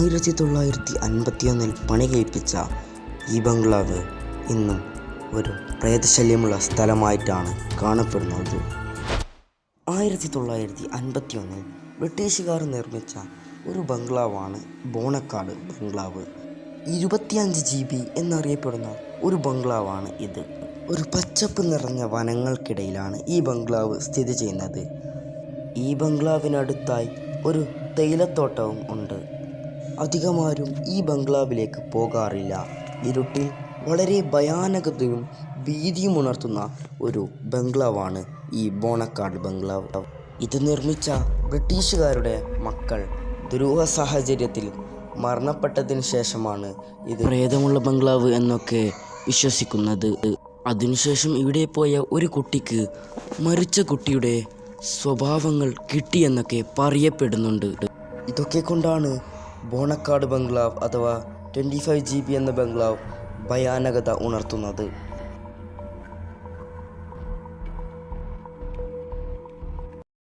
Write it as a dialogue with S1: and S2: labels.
S1: ആയിരത്തി തൊള്ളായിരത്തി അൻപത്തിയൊന്നിൽ പണി കഴിപ്പിച്ച ഈ ബംഗ്ലാവ് ഇന്നും ഒരു പ്രേതശല്യമുള്ള സ്ഥലമായിട്ടാണ് കാണപ്പെടുന്നത്. ആയിരത്തി തൊള്ളായിരത്തി അൻപത്തിയൊന്നിൽ ബ്രിട്ടീഷുകാർ നിർമ്മിച്ച ഒരു ബംഗ്ലാവാണ് ബോണക്കാട് ബംഗ്ലാവ്. ഇരുപത്തിയഞ്ച് ജി ബി എന്നറിയപ്പെടുന്ന ഒരു ബംഗ്ലാവാണ് ഇത്. ഒരു പച്ചപ്പ് നിറഞ്ഞ വനങ്ങൾക്കിടയിലാണ് ഈ ബംഗ്ലാവ് സ്ഥിതി ചെയ്യുന്നത്. ഈ ബംഗ്ലാവിനടുത്തായി ഒരു തേയിലത്തോട്ടവും ഉണ്ട്. അധികമാരും ഈ ബംഗ്ലാവിലേക്ക് പോകാറില്ല. ഇരുട്ടിൽ വളരെ ഭയാനകതയും ഭീതിയും ഉണർത്തുന്ന ഒരു ബംഗ്ലാവാണ് ഈ ബോണക്കാട് ബംഗ്ലാവ്. ഇത് നിർമ്മിച്ച ബ്രിട്ടീഷുകാരുടെ മക്കൾ ദുരൂഹ സാഹചര്യത്തിൽ മരണപ്പെട്ടതിന് ശേഷമാണ് ഇത് പ്രേതമുള്ള ബംഗ്ലാവ് എന്നൊക്കെ വിശ്വസിക്കുന്നത്. അതിനുശേഷം ഇവിടെ പോയ ഒരു കുട്ടിക്ക് മരിച്ച കുട്ടിയുടെ സ്വഭാവങ്ങൾ കിട്ടിയെന്നൊക്കെ പറയപ്പെടുന്നുണ്ട്. ഇതൊക്കെ കൊണ്ടാണ് ബോണക്കാട് ബംഗ്ലാവ് അഥവാ ട്വന്റി ഫൈവ് ജി ബി എന്ന ബംഗ്ലാവ് ഭയാനകത ഉണർത്തുന്നത്.